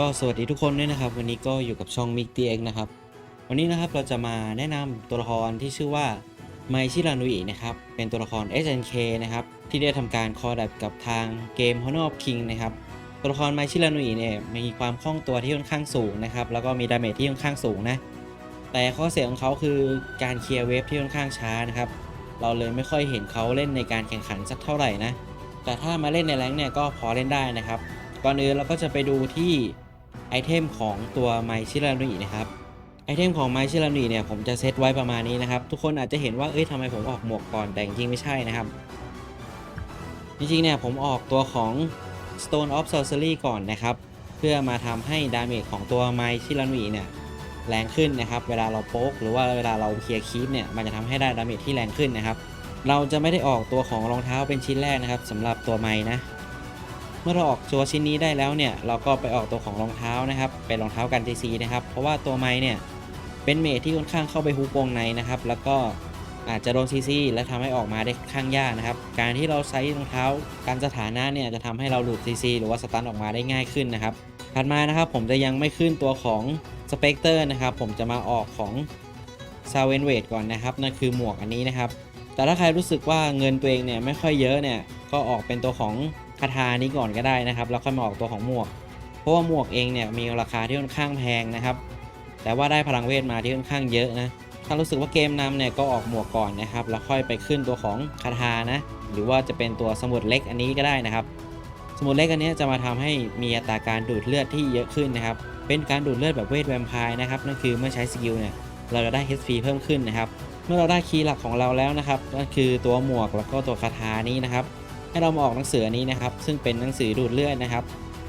ก็สวัสดีทุกคนด้วยนะครับ วันนี้ก็อยู่กับช่องมิกตีเอ็กนะครับ วันนี้นะครับเราจะมาแนะนำตัวละครที่ชื่อว่าไมชิรานุอินะครับ เป็นตัวละคร SNK นะครับ ที่ได้ทำการคอดับกับทางเกม Honor of King นะครับ ตัวละครไมชิรานุอิเนี่ยมีความคล่องตัวที่ค่อนข้างสูงนะครับ แล้วก็มีดาเมจที่ค่อนข้างสูงนะ แต่ข้อเสียของเขาคือการเคลียร์เวฟที่ค่อนข้างช้านะครับ เราเลยไม่ค่อยเห็นเขาเล่นในการแข่งขันสักเท่าไหร่นะ แต่ถ้ามาเล่นในแรงเนี่ยก็พอเล่นได้นะครับก่อนอื่นเราก็จะไปดูที่ ไอเทมของตัวไมชิรานุอินะครับไอเทมของไมชิรานุอิเนี่ยผมจะเซตไว้ประมาณนี้นะครับ ทุกคนอาจจะเห็นว่าเอ้ยทำไมผมออกหมวกก่อนแต่จริงไม่ใช่นะครับ จริงๆเนี่ยผมออกตัวของ Stone of Sorcery ก่อนนะครับ เพื่อมาทำให้ดาเมจของตัวไมชิรานุอิเนี่ยแรงขึ้นนะครับ เวลาเราโป๊กหรือว่าเวลาเราเคลียร์คีปเนี่ยมันจะทำให้ได้ดาเมจที่แรงขึ้นนะครับ เราจะไม่ได้ออกตัวของรองเท้าเป็นชิ้นแรกนะครับสำหรับตัวไม้นะ เมื่อเราออกตัวชิ้นนี้ได้แล้วเนี่ยเราก็ไปออกตัวของรองเท้านะครับเป็นรองเท้ากัน TC นะครับเพราะว่าตัวไม้เนี่ยเป็นเมทที่ค่อนข้างเข้าไปฮุกวงในนะครับแล้วก็อาจจะโดน CC และทำให้ออกมาได้ค้างยากนะครับ การที่เราใช้รองเท้าการสถานะเนี่ยจะทำให้เราหลุด CC หรือว่าสตันออกมาได้ง่ายขึ้นนะครับถัดมานะครับผมจะยังไม่ขึ้นตัวของสเปกเตอร์นะครับผมจะมาออกของซาเวนเวดก่อนนะครับนั่นคือหมวกอันนี้นะครับ แต่ถ้าใครรู้สึกว่าเงินตัวเองเนี่ยไม่ค่อยเยอะเนี่ยก็ออกเป็นตัวของ คาถานี้ก่อนก็ได้นะครับแล้วค่อยมาออกตัวของหมวก เพราะว่าหมวกเองเนี่ยมีราคาที่ค่อนข้างแพงนะครับ แต่ว่าได้พลังเวทมาที่ค่อนข้างเยอะนะถ้ารู้สึกว่าเกมนำเนี่ยก็ออกหมวกก่อนนะครับแล้วค่อยไปขึ้นตัวของคาถานะ หรือว่าจะเป็นตัวสมุดเล็กอันนี้ก็ได้นะครับ สมุดเล็กอันนี้จะมาทำให้มีอัตราการดูดเลือดที่เยอะขึ้นนะครับเป็นการดูดเลือดแบบเวทแวมไพร์นะครับนั่นคือเมื่อใช้สกิลเนี่ยเราจะได้ HP เพิ่มขึ้นนะครับ เมื่อเราได้คีย์หลักของเราแล้วนะครับนั่นคือตัวหมวกแล้วก็ตัวคาถานี้นะครับ ให้เรามาออกหนังสืออันนี้นะครับ ซึ่งเป็นหนังสือดูดเลือดนะครับ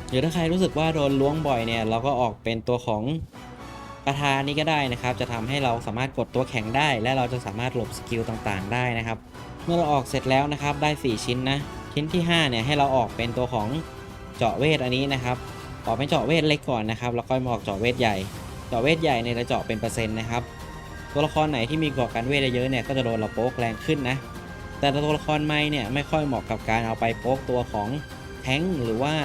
หรือถ้าใครรู้สึกว่าโดนล้วงบ่อยเนี่ยเราก็ออกเป็นตัวของคาถานี้ก็ได้นะครับ จะทำให้เราสามารถกดตัวแข็งได้ และเราจะสามารถหลบสกิลต่างๆ ได้นะครับ เมื่อเราออกเสร็จแล้วนะครับได้ 4 ชิ้นนะชิ้นที่5เนี่ยให้เราออกเป็นตัวของเจาะเวทอันนี้นะครับออกเป็นเจาะเวทเล็กก่อนนะครับแล้วค่อยมาออกเจาะเวทใหญ่ เจาะเวทใหญ่เนี่ยจะเจาะเป็นเปอร์เซ็นต์นะครับตัวละครไหนที่มีเกราะกันเวทเยอะๆเนี่ยก็จะโดนเราโป๊กแรงขึ้นนะ แต่ตัวละครไม่เนี่ยไม่ค่อยเหมาะกับการเอาไปโป๊กตัวของแท้งหรือว่า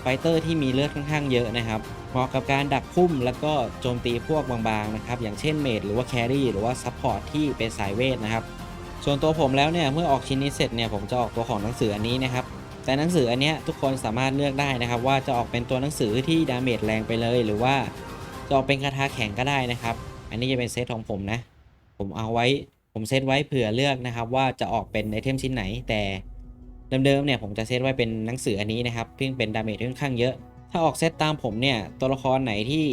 ไฟเตอร์ที่มีเลือดค่อนข้างเยอะนะครับเหมาะกับการดักพุ่มแล้วก็โจมตีพวกบางๆนะครับอย่างเช่นเมดหรือว่าแครี่หรือว่าซัพพอร์ตที่เป็นสายเวทนะครับส่วนตัวผมแล้วเนี่ยเมื่อออกชิ้นนี้เสร็จเนี่ยผมจะออกตัวของหนังสืออันนี้นะครับแต่หนังสืออันนี้ทุกคนสามารถเลือกได้นะครับ ว่าจะออกเป็นตัวหนังสือที่ดาเมจแรงไปเลย หรือว่าจะออกเป็นคาถาแข็งก็ได้นะครับ อันนี้จะเป็นเซตของผมนะ ผมเอาไว้ ผมเซตไว้เผื่อเลือกนะครับว่าจะออกเป็นไอเทมชิ้นไหน แต่เดิมๆเนี่ยผมจะเซตไว้เป็นหนังสืออันนี้นะครับเพิ่งเป็นดาเมจค่อนข้างเยอะ ถ้าออกเซตตามผมเนี่ยตัวละครไหนที่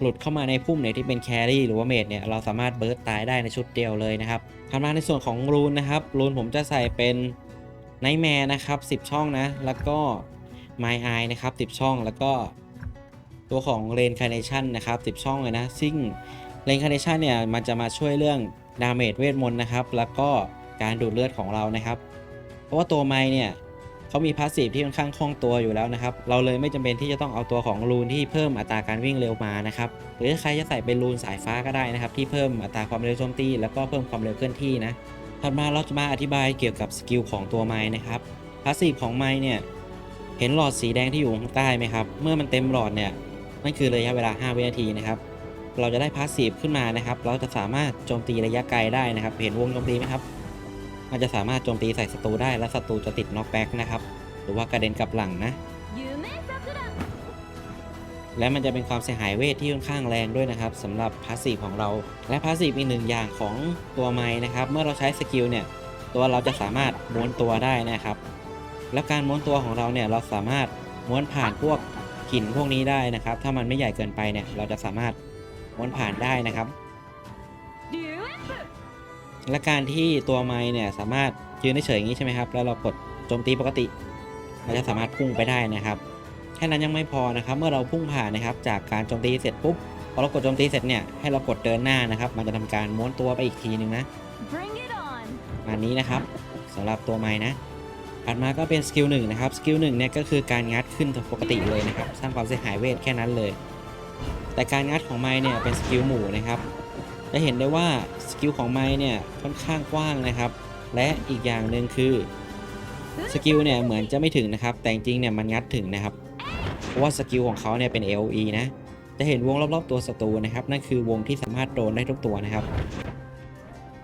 หลุดเข้ามาในพุ่มไหนที่เป็นแครี่หรือว่าเมดเนี่ยเราสามารถเบิร์ตตายได้ในชุดเดียวเลยนะครับถัดมาในส่วนของรูนนะครับรูนผมจะใส่เป็นไนท์แมร์นะครับ 10 ช่องนะ แล้วก็ My Eye นะครับ 10 ช่อง แล้วก็ตัวของ Reincarnation นะครับ 10 ช่องเลยนะ ซึ่ง Reincarnation เนี่ย มันจะมาช่วยเรื่อง ดาเมจเวทมนต์นะครับ แล้วก็การดูดเลือดของเรานะครับ เพราะว่าตัวไมเนี่ยเขามีพาสซีฟที่ค่อนข้างคล่องตัวอยู่แล้วนะครับ เราเลยไม่จำเป็นที่จะต้องเอาตัวของรูนที่เพิ่มอัตราการวิ่งเร็วมานะครับ หรือถ้าใครจะใส่เป็นรูนสายฟ้าก็ได้นะครับ ที่เพิ่มอัตราความเร็วโจมตีแล้วก็เพิ่มความเร็วเคลื่อนที่นะ ถัดมาเราจะมาอธิบายเกี่ยวกับสกิลของตัวไม้นะครับ พาสซีฟของไม้เนี่ย เห็นหลอดสีแดงที่อยู่ข้างใต้ไหมครับ เมื่อมันเต็มหลอดเนี่ยนั่นคือระยะเวลา 5 วินาทีนะครับ เราจะได้พาสซีฟขึ้นมานะครับ เราจะสามารถโจมตีระยะไกลได้นะครับ เห็นวงโจมตีไหมครับ มันจะสามารถโจมตีใส่ศัตรูได้ และศัตรูจะติดน็อกแบ็กนะครับ หรือว่ากระเด็นกลับหลังนะ และมันจะเป็นความเสียหายเวทที่ค่อนข้างแรงด้วยนะครับสำหรับพาสซีฟของเรา และพาสซีฟอีกหนึ่งอย่างของตัวไม้นะครับ เมื่อเราใช้สกิลเนี่ย ตัวเราจะสามารถม้วนตัวได้นะครับ แล้วการม้วนตัวของเราเนี่ย เราสามารถม้วนผ่านพวกหินพวกนี้ได้นะครับ ถ้ามันไม่ใหญ่เกินไปเนี่ย เราจะสามารถ วนผ่านได้นะครับ และการที่ตัวไม้เนี่ยสามารถยืนเฉยๆอย่างนี้ใช่ไหมครับ แล้วเรากดโจมตีปกติ เราจะสามารถพุ่งไปได้นะครับ แค่นั้นยังไม่พอนะครับ เมื่อเราพุ่งผ่านนะครับ จากการโจมตีเสร็จปุ๊บ พอเรากดโจมตีเสร็จเนี่ยให้เรากดเดินหน้านะครับ มันจะทำการม้วนตัวไปอีกทีนึงนะอันนี้นะครับสำหรับตัวไม้นะถัดมาก็เป็นสกิลหนึ่งนะครับ สกิลหนึ่งเนี่ยก็คือการงัดขึ้นปกติเลยนะครับ สร้างความเสียหายเวทแค่นั้นเลย แต่การงัดของไม้เนี่ยเป็นสกิลหมู่นะครับจะเห็นได้ว่าสกิลของไม้เนี่ยค่อนข้างกว้างนะครับ และอีกอย่างหนึ่งคือสกิลเนี่ยเหมือนจะไม่ถึงนะครับ แต่จริงเนี่ยมันงัดถึงนะครับ เพราะว่าสกิลของเขาเนี่ยเป็น AOE นะ จะเห็นวงรอบๆตัวศัตรูนะครับ นั่นคือวงที่สามารถโดนได้ทุกตัวนะครับ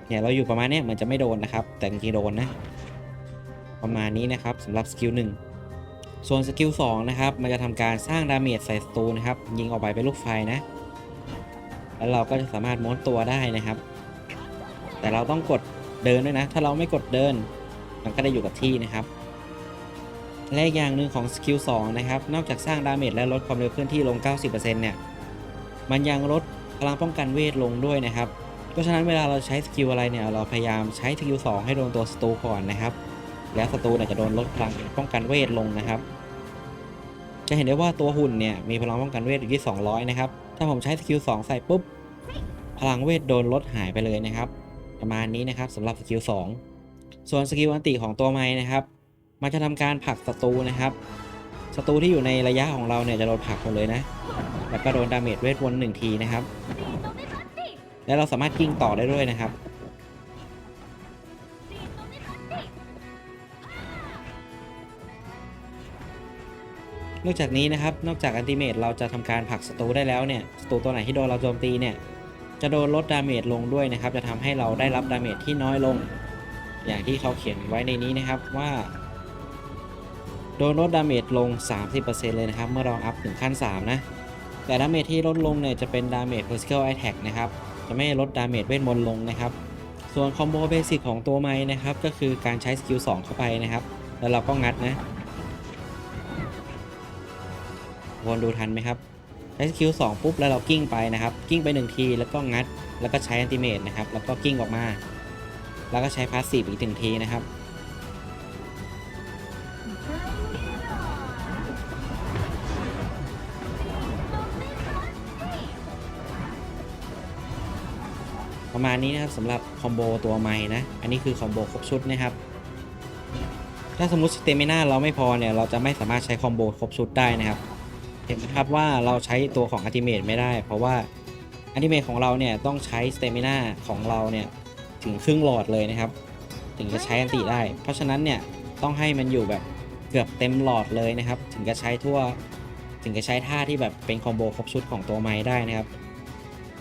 เนี่ยเราอยู่ประมาณเนี้ยเหมือนจะไม่โดนนะครับ แต่จริงโดนนะ ประมาณนี้นะครับสำหรับสกิลหนึ่ง ส่วนสกิล2นะครับ มันจะทำการสร้างดาเมจใส่ศัตรูนะครับ ยิงออกไปเป็นลูกไฟนะ แล้วเราก็จะสามารถม้วนตัวได้นะครับ แต่เราต้องกดเดินด้วยนะ ถ้าเราไม่กดเดิน มันก็ได้อยู่กับที่นะครับ และอีกอย่างหนึ่งของสกิล2นะครับ นอกจากสร้างดาเมจและลดความเร็วเคลื่อนที่ลง 90%เนี่ย มันยังลดพลังป้องกันเวทลงด้วยนะครับ เพราะฉะนั้นเวลาเราใช้สกิลอะไรเนี่ย เราพยายามใช้สกิล2ให้โดนตัวศัตรูก่อนนะครับ แล้วศัตรูเนี่ยจะโดนลดพลังป้องกันเวทลงนะครับ จะเห็นได้ว่าตัวหุ่นเนี่ยมีพลังป้องกันเวทอยู่ที่ 200 นะครับ ถ้าผมใช้สกิล2ใส่ปุ๊บ พลังเวทโดนลดหายไปเลยนะครับ ประมาณนี้นะครับสำหรับสกิล2ส่วนสกิลอันติของตัวไม้นะครับ มันจะทำการผลักศัตรูนะครับศัตรูที่อยู่ในระยะของเราเนี่ยจะโดนผลักหมดเลยนะ แล้วก็โดนดาเมจเวทวนหนึ่งทีนะครับ และเราสามารถกิ้งต่อได้ด้วยนะครับ นอกจากนี้นะครับ นอกจากอันติเมตเราจะทำการผลักศัตรูได้แล้วเนี่ยศัตรูตัวไหนที่โดนเราโจมตีเนี่ยจะโดนลดดาเมจลงด้วยนะครับ จะทำให้เราได้รับดาเมจที่น้อยลง อย่างที่เขาเขียนไว้ในนี้นะครับว่าโดนลดดาเมจลง 30%เลยนะครับ เมื่อเราอัพถึงขั้น 3 นะ แต่ดาเมจที่ลดลงเนี่ยจะเป็นดาเมจ physical attack นะครับ จะไม่ลดดาเมจเวทมนต์ลงนะครับ ส่วนคอมโบเบสิกของตัวไม้นะครับ ก็คือการใช้สกิล2เข้าไปนะครับ แล้วเราก็งัดนะ วนดูทันไหมครับใช้สกิล2ปุ๊บแล้วเรากิ้งไปนะครับ กิ้งไป1ทีแล้วก็งัด แล้วก็ใช้อันติเมตนะครับ แล้วก็กิ้งออกมา แล้วก็ใช้พาสซีฟอีกหนึ่งทีนะครับ ประมาณนี้นะครับสำหรับคอมโบตัวไม้นะ อันนี้คือคอมโบครบชุดนะครับ ถ้าสมมติสเตมิน่าเราไม่พอเนี่ย เราจะไม่สามารถใช้คอมโบครบชุดได้นะครับ เห็นไหมครับว่าเราใช้ตัวของอัติเมตไม่ได้ เพราะว่าอัติเมตของเราเนี่ยต้องใช้สเตมิน่าของเราเนี่ยถึงครึ่งหลอดเลยนะครับ ถึงจะใช้อันติได้ เพราะฉะนั้นเนี่ยต้องให้มันอยู่แบบเกือบเต็มหลอดเลยนะครับ ถึงจะใช้ทั่ว ถึงจะใช้ท่าที่แบบเป็นคอมโบครบชุดของตัวไม้ได้นะครับ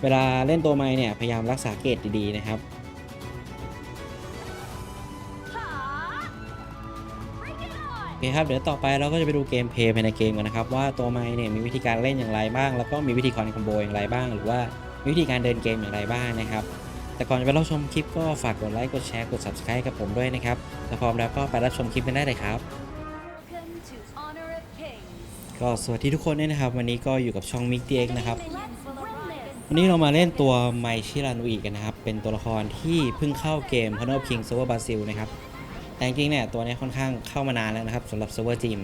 เวลาเล่นตัวไม้เนี่ยพยายามรักษาเกรดดีๆนะครับ อเคครับเดี๋ยวต่อไปเราก็จะไปดูเกมเพลย์ภายในเกมกันนะครับ ว่าตัวไม้เนี่ยมีวิธีการเล่นอย่างไรบ้าง แล้วก็มีวิธีการคอมโบอย่างไรบ้าง หรือว่ามีวิธีการเดินเกมอย่างไรบ้างนะครับ แต่ก่อนจะไปรับชมคลิปก็ฝากกดไลค์กดแชร์กด subscribe กับผมด้วยนะครับถ้าพร้อมแล้วก็ไปรับชมคลิปกันได้เลยครับก็สวัสดีทุกคนด้วยนะครับ วันนี้ก็อยู่กับช่องมิกเอ็กนะครับวันนี้เรามาเล่นตัวไมชิรานุอีกันนะครับเป็นตัวละครที่เพิ่งเข้าเกม Honor of King Server Brazil นะครับ แต่จริงเนี่ยตัวนี้ค่อนข้างเข้ามานานแล้วนะครับสำหรับ Server Gym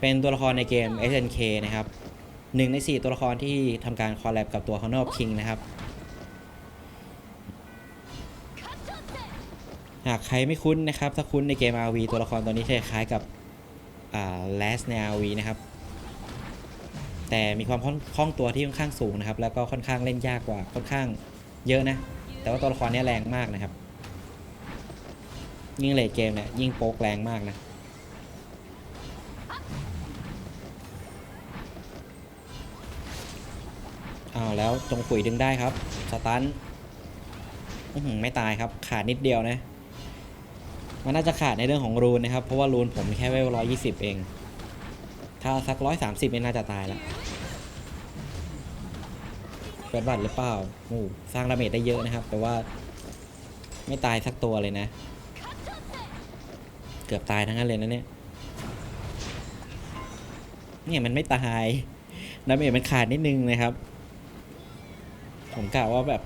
เป็นตัวละครในเกม SNK นะครับหนึ่งใน 4 ตัวละครที่ทำการคอลแลบกับตัว Honor of King นะครับ หากใครไม่คุ้นนะครับ ถ้าคุ้นในเกม RV ตัวละครตัวนี้จะคล้ายกับอ่า Last ใน RV นะครับ แต่มีความคล่องตัวที่ค่อนข้างสูงนะครับ แล้วก็ค่อนข้างเล่นยากกว่าค่อนข้างเยอะนะ แต่ว่าตัวละครนี้แรงมากนะครับ ยิ่งเลทเกมเนี่ยยิ่งโป๊กแรงมากนะอ้าวแล้วจงปุ๋ยดึงได้ครับ สตันไม่ตายครับ ขาดนิดเดียวนะ มันน่าจะขาดในเรื่องของรูนนะครับ เพราะว่ารูนผมแค่เวลร้อยยี่สิบเอง ถ้าสักร้อยสามสิบเนี่ยน่าจะตายแล้วเกิดบัตรหรือเปล่าโอ้สร้างดาเมจได้เยอะนะครับ แต่ว่าไม่ตายสักตัวเลยนะ เกือบตายทั้งนั้นเลยนะเนี่ย เนี่ยมันไม่ตายดาเมจมันขาดนิดนึงนะครับ ผมกะว่าแบบ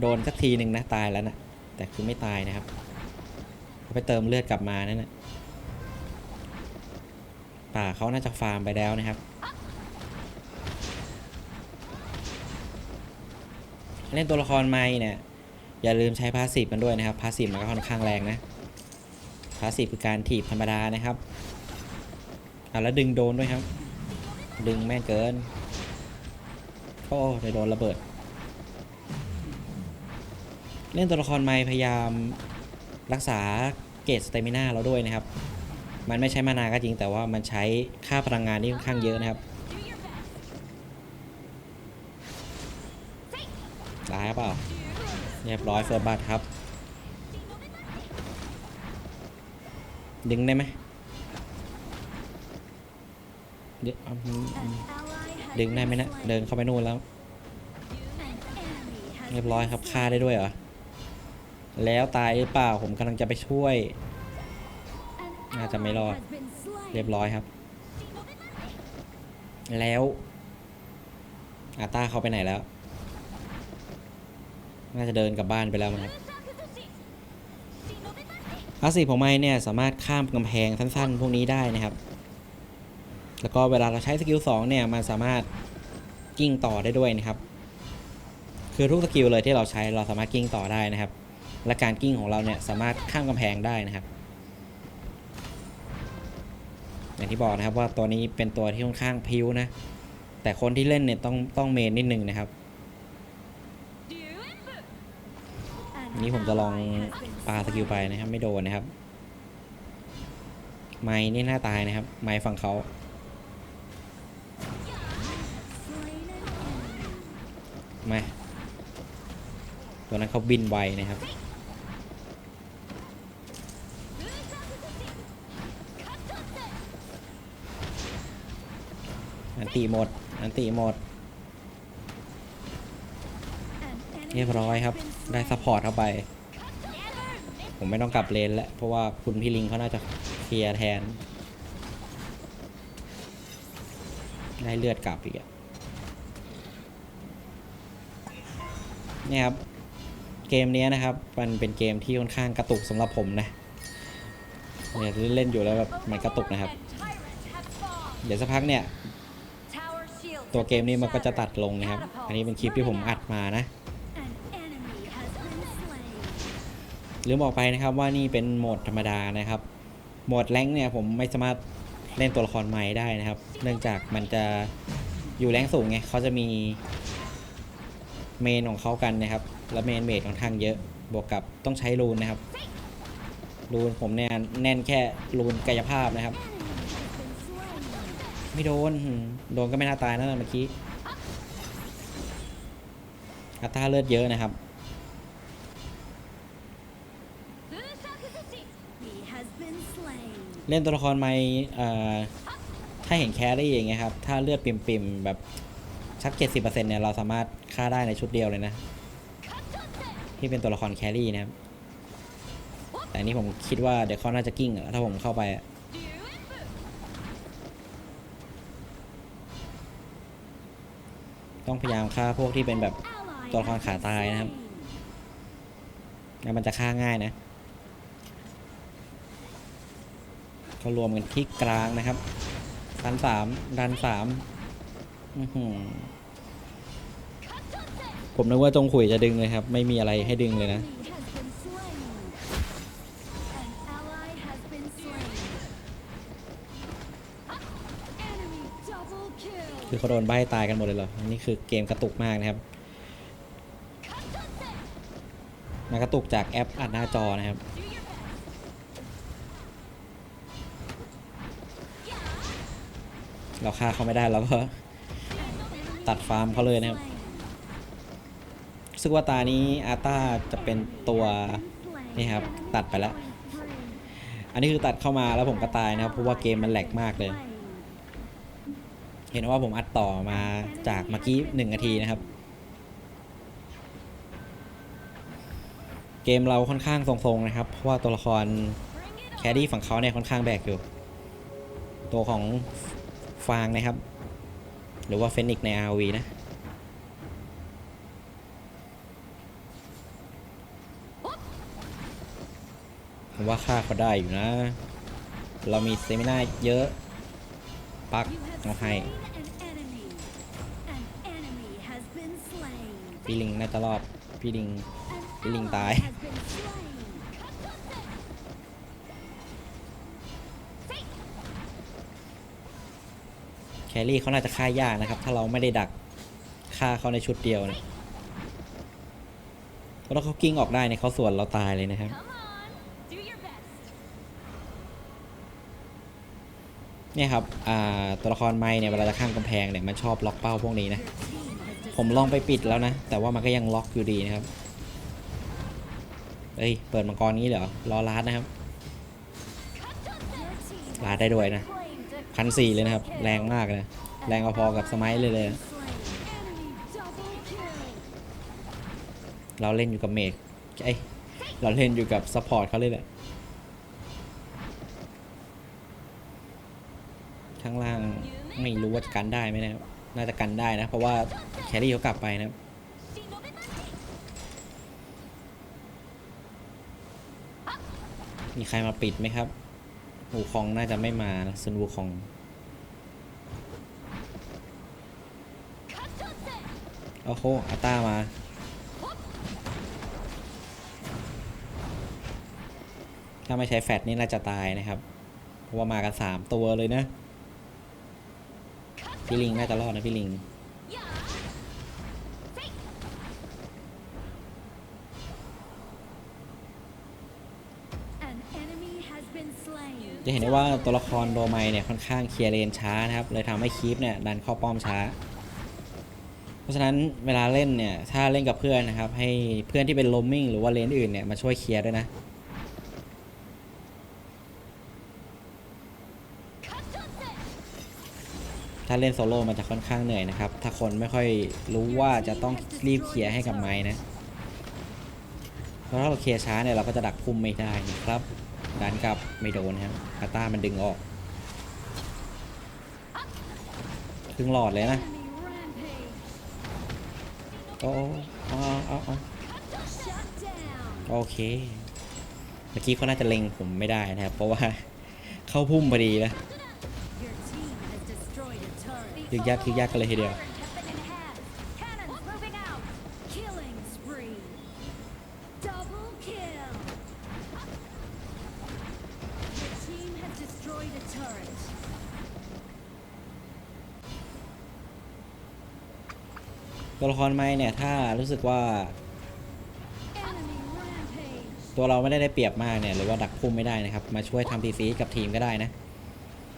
โดนสักทีหนึ่งนะตายแล้วนะแต่คือไม่ตายนะครับไปเติมเลือดกลับมานั่นนะป่าเขาน่าจะฟาร์มไปแล้วนะครับ เล่นตัวละครไม่เนี่ยอย่าลืมใช้พาสซีฟกันด้วยนะครับพาสซีฟมันก็ค่อนข้างแรงนะ พาสซีฟคือการถีบธรรมดานะครับอะแล้วดึงโดนด้วยครับ ดึงแม่นเกินโอ้ได้โดนระเบิด เล่นตัวละครไม่พยายามรักษาเกรดสเตมิน่าเราด้วยนะครับ มันไม่ใช้มานาก็จริงแต่ว่ามันใช้ค่าพลังงานที่ค่อนข้างเยอะนะครับ Do your best. ได้เปล่าเรียบร้อยเฟิร์บัตครับ ดึงได้ไหมเดี๋ยวอืมอืม An ally has ดึงได้ไหม been นะ slain. เดินเข้าไปนู่นแล้ว An enemy has เรียบร้อย been ครับ slain. ฆ่าได้ด้วยเหรอ แล้วตายหรือเปล่าผมกำลังจะไปช่วย An น่าจะไม่รอด ally has been slain. เรียบร้อยครับ แล้วอาต้าเขาไปไหนแล้ว น่าจะเดินกลับบ้านไปแล้วมั้งครับ พาสซีฟของไม้เนี่ยสามารถข้ามกำแพงสั้น ๆ พวกนี้ได้นะครับ แล้วก็เวลาเราใช้สกิล2เนี่ยมันสามารถกิ้งต่อได้ด้วยนะครับ คือทุกสกิลเลยที่เราใช้เราสามารถกิ้งต่อได้นะครับ และการกิ้งของเราเนี่ยสามารถข้ามกำแพงได้นะครับ อย่างที่บอกนะครับว่าตัวนี้เป็นตัวที่ค่อนข้างพิ้วนะ แต่คนที่เล่นเนี่ยต้องต้องเมนนิดนึงนะครับ นนี้ผมจะลอง ally has been ปาสกิลไปนะครับ ไม่โดนนะครับ ไม้นี่หน้าตายนะครับ ไม้ฝั่งเขา slain an enemy. มาตัวนั้นเขาบินไวนะครับอันติหมด อันติหมด เรียบร้อยครับ ได้ซัพพอร์ตเข้าไป ผมไม่ต้องกลับเลนแล้ว เพราะว่าคุณพี่ลิงเขาน่าจะเคลียร์แทน ได้เลือดกลับอีกอะเนี่ยครับ เกมเนี้ยนะครับ มันเป็นเกมที่ค่อนข้างกระตุกสำหรับผมนะเนี่ยเล่นอยู่แล้วแบบมันกระตุกนะครับ เดี๋ยวสักพักเนี่ย ตัวเกมนี้มันก็จะตัดลงนะครับ อันนี้เป็นคลิปที่ผมอัดมานะ ลืมบอกไปนะครับว่านี่เป็นโหมดธรรมดานะครับ โหมดแรงเนี่ยผมไม่สามารถเล่นตัวละครใหม่ได้นะครับ เนื่องจากมันจะอยู่แรงสูงไงเขาจะมีเมนของเขากันนะครับ และเมนเมดค่อนข้างเยอะ บวกกับต้องใช้รูนนะครับ รูนผมเนี่ยแน่นแค่รูนกายภาพนะครับ ไม่โดน โดนก็ไม่น่าตายนะเมื่อกี้อัตราเลือดเยอะนะครับ เล่นตัวละครใหม่ถ้าเห็นแครี่อย่างเงี้ยครับ ถ้าเลือดปิ่มๆ แบบชักเจ็ดสิบเปอร์เซ็นต์เนี่ย เราสามารถฆ่าได้ในชุดเดียวเลยนะ ที่เป็นตัวละครแครี่นะครับ แต่อันนี้ผมคิดว่าเดี๋ยวเขาน่าจะกิ้งถ้าผมเข้าไปต้องพยายามฆ่าพวกที่เป็นแบบตัวละครขาตายนะครับแล้วมันจะฆ่าง่ายนะ เขารวมกันที่กลางนะครับดันสามดันสามผมนึกว่าจงขุยจะดึงเลยครับ ไม่มีอะไรให้ดึงเลยนะคือเขาโดนใบตายกันหมดเลยเหรอ นี่คือเกมกระตุกมากนะครับ มากระตุกจากแอปอัดหน้าจอนะครับ เราฆ่าเขาไม่ได้เราก็ตัดฟาร์มเขาเลยนะครับรู้สึกว่าตานี้อาต้าจะเป็นตัวนี่ครับตัดไปแล้ว อันนี้คือตัดเข้ามาแล้วผมก็ตายนะครับเพราะว่าเกมมันแหลกมากเลย เห็นว่าผมอัดต่อมาจากเมื่อกี้หนึ่งนาทีนะครับ เกมเราค่อนข้างทรงๆนะครับ เพราะว่าตัวละครแคดดี้ฝั่งเขาเนี่ยค่อนข้างแบกอยู่ ตัวของ ฟางนะครับ หรือว่าเฟนิกซ์ใน RV นะ ผมว่าค่าเขาได้อยู่นะ เรามีเซมินาเยอะ ปัก You have เอาให้พี่ลิงน่าจะรอด พี่ลิง An Cái linh ally tài. has รี่เขาน่าจะฆ่ายากนะครับ ถ้าเราไม่ได้ดักฆ่าเขาในชุดเดียวนี่ยเพราะถ้าเขากิ้งออกได้เนี่ยเขาส่วนเราตายเลยนะครับ เนี่ยครับตัวละครไม้เนี่ยเวลาจะข้ามกำแพงเนี่ยมันชอบล็อกเป้าพวกนี้นะ ผมลองไปปิดแล้วนะ แต่ว่ามันก็ยังล็อกอยู่ดีนะครับเอ้ย เปิดมังกรนี้เหรอ รอลาดนะครับลาดได้ด้วยนะ พันสี่เลยนะครับ แรงมากเลย แรงพอๆกับสมัยเลยเลย เราเล่นอยู่กับเมกเอ้ยเราเล่นอยู่กับซัพพอร์ตเขาเลยแหละข้างล่างไม่รู้ว่าจะกันได้ไหมนะครับ น่าจะกันได้นะ เพราะว่าแครี่เขากลับไปนะครับมีใครมาปิดไหมครับ หูคองน่าจะไม่มานะซุนวูคองโอ้โหอาต้ามาถ้าไม่ใช้แฟตนี่น่าจะตายนะครับ เพราะว่ามากันสามตัวเลยนะ พี่ลิงน่าจะรอดนะพี่ลิง จะเห็นได้ว่าตัวละครโดไมเนี่ยค่อนข้างเคลียร์เลนช้านะครับเลยทำให้คีปเนี่ยดันเข้าป้อมช้า เพราะฉะนั้นเวลาเล่นเนี่ยถ้าเล่นกับเพื่อนนะครับให้เพื่อนที่เป็นโลมมิ่งหรือว่าเลนอื่นเนี่ยมาช่วยเคลียร์ด้วยนะถ้าเล่นโซโล่มันจะค่อนข้างเหนื่อยนะครับ ถ้าคนไม่ค่อยรู้ว่าจะต้องรีบเคลียร์ให้กับไม้นะ เพราะถ้าเราเคลียร์ช้าเนี่ยเราก็จะดักพุ่มไม่ได้นะครับ ดันกลับไม่โดนครับคาต้ามันดึงออกครึ่งหลอดเลยนะ Enemy rampage. โอ้เอาเอาเอา Shut down. โอเค เมื่อกี้เขาน่าจะเล็งผมไม่ได้นะครับ เพราะว่าเข้าพุ่มพอดีนะ Your team has destroyed a turret. ยึกยักยึกยักกันเลยทีเดียว destroyed a turret. ตัวละครไม้เนี่ย ถ้ารู้สึกว่า Enemy rampage. ตัวเราไม่ได้ได้เปรียบมากเนี่ยหรือว่าดักพุ่มไม่ได้นะครับ มาช่วยทำทีซีกับทีมก็ได้นะ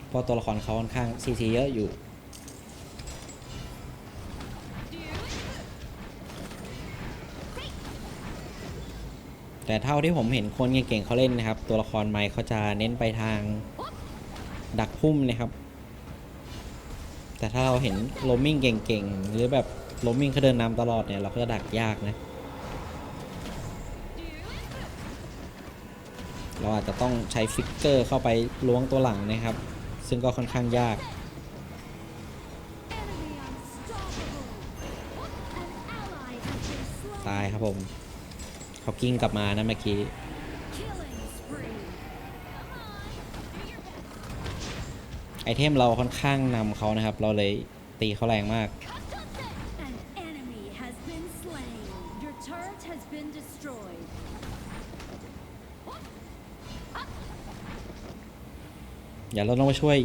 เพราะตัวละครเขาค่อนข้างซีซีเยอะอยู่ แต่เท่าที่ผมเห็นคนเก่งๆเขาเล่นนะครับ ตัวละครไมค์เขาจะเน้นไปทาง ดักพุ่มนะครับ แต่ถ้าเราเห็นโลมมิ่งเก่งๆ หรือแบบโลมมิ่งเขาเดินนำตลอดเนี่ย เราก็จะดักยากนะ เราอาจจะต้องใช้ฟิกเกอร์เข้าไปล้วงตัวหลังนะครับ ซึ่งก็ค่อนข้างยากตายครับผมเขากิ้งกลับมานะเมื่อกี้ ไอเทมเราค่อนข้างนำเขานะครับ เราเลยตีเขาแรงมาก An enemy has been slain. Your turret has been destroyed. เดี๋ยวเราต้องมาช่วย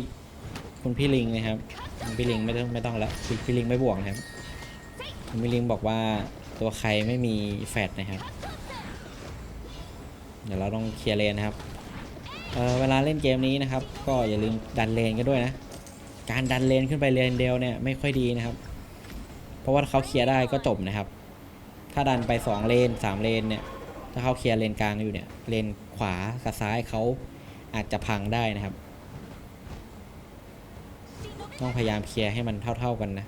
คุณพี่ลิงนะครับคุณพี่ลิงไม่ต้องไม่ต้องแล้วคุณพี่ลิงไม่บวกนะครับคุณพี่ลิงบอกว่าตัวใครไม่มีแฟดนะครับ เดี๋ยวเราต้องเคลียร์เลนนะครับ เออเวลาเล่นเกมนี้นะครับ ก็อย่าลืมดันเลนกันด้วยนะ การดันเลนขึ้นไปเลนเดียวเนี่ยไม่ค่อยดีนะครับ เพราะว่าเขาเคลียร์ได้ก็จบนะครับ ถ้าดันไปสองเลนสามเลนเนี่ย ถ้าเขาเคลียร์เลนกลางอยู่เนี่ย เลนขวากับซ้ายเขาอาจจะพังได้นะครับ ต้องพยายามเคลียร์ให้มันเท่า ๆกันนะ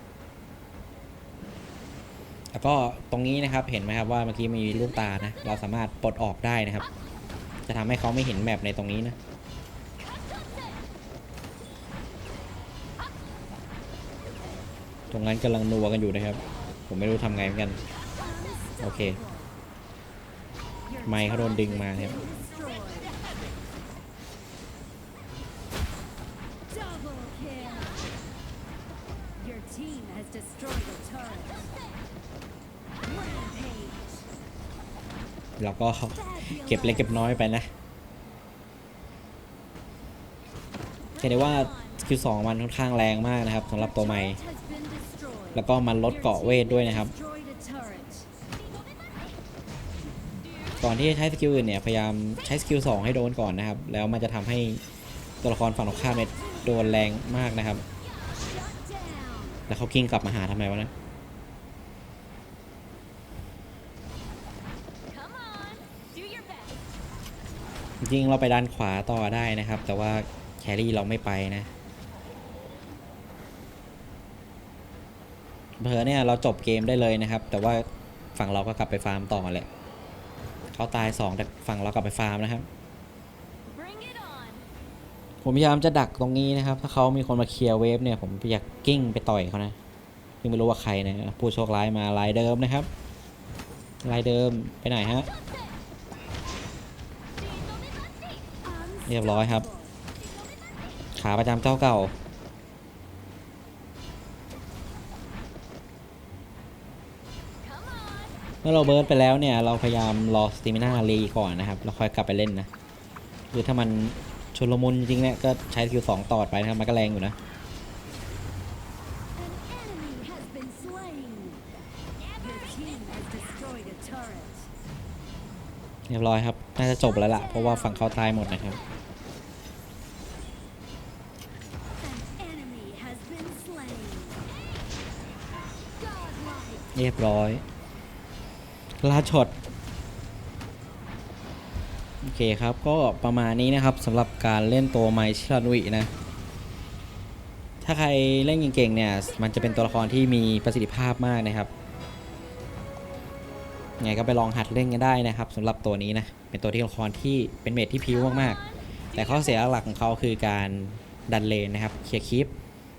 แล้วก็ตรงนี้นะครับเห็นไหมครับว่าเมื่อกี้มีลูกตานะ เราสามารถปลดออกได้นะครับ จะทำให้เขาไม่เห็นแมปในตรงนี้นะตรงนั้นกำลังนัวกันอยู่นะครับ ผมไม่รู้ทำไงเหมือนกัน โอเค ไมค์เขาโดนดึงมาครับ แล้วก็เก็บเล็กเก็บน้อยไปนะแค่ได้ว่าคือสองมันค่อนข้างแรงมากนะครับสำหรับตัวใหม่ แล้วก็มันลดเกาะเวทด้วยนะครับ ก่อนที่จะใช้สกิลอื่นเนี่ยพยายามใช้สกิล2ให้โดนก่อนนะครับ แล้วมันจะทำให้ตัวละครฝั่งตรงข้ามเนี่ยโดนแรงมากนะครับ แล้วเขากิ้งกลับมาหาทำไมวะนะ จริงๆเราไปด้านขวาต่อได้นะครับ แต่ว่าแครี่เราไม่ไปนะเพอเนี่ยเราจบเกมได้เลยนะครับ แต่ว่าฝั่งเราก็กลับไปฟาร์มต่อแหละเขาตายสองแต่ฝั่งเรากลับไปฟาร์มนะครับ Bring it on. ผมพยายามจะดักตรงนี้นะครับ ถ้าเขามีคนมาเคลียร์เวฟเนี่ยผมอยากกิ้งไปต่อยเขานะยังไม่รู้ว่าใครนะผู้โชคร้ายมาลายเดิมนะครับลายเดิมไปไหนฮะ เรียบร้อยครับ ขาประจำเจ้าเก่า เมื่อเราเบิร์ดไปแล้วเนี่ย เราพยายามรอสติมินารีก่อนนะครับ แล้วค่อยกลับไปเล่นนะคือถ้ามันชนลมุนจริงเนี่ย ก็ใช้คิวสองตอดไปนะครับ มันก็แรงอยู่นะเรียบร้อยครับ น่าจะจบแล้วล่ะ เพราะว่าฝั่งเขาตายหมดนะครับ เรียบร้อย ลาช็อต โอเคครับ ก็ประมาณนี้นะครับสำหรับการเล่นตัวไมชิรานุอินะ ถ้าใครเล่นเก่งๆเนี่ย มันจะเป็นตัวละครที่มีประสิทธิภาพมากนะครับไงก็ไปลองหัดเล่นกันได้นะครับสำหรับตัวนี้นะ เป็นตัวที่ละครที่เป็นเมทที่พิ้วมากๆ แต่ข้อเสียหลักของเขาคือการดันเลนนะครับ เคลียร์คลิป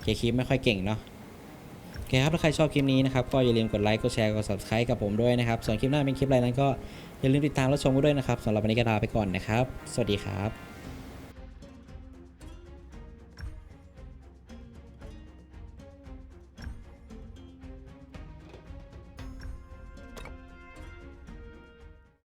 เคลียร์คลิปไม่ค่อยเก่งเนาะ เคครับถ้าใครชอบคลิปนี้นะครับก็อย่าลืมกดไลค์กดแชร์กด subscribe กับผมด้วยนะครับส่วนคลิปหน้าเป็นคลิปอะไรนั้นก็อย่าลืมติดตามและชมกันด้วยนะครับสำหรับวันนี้ก็ลาไปก่อนนะครับ สวัสดีครับ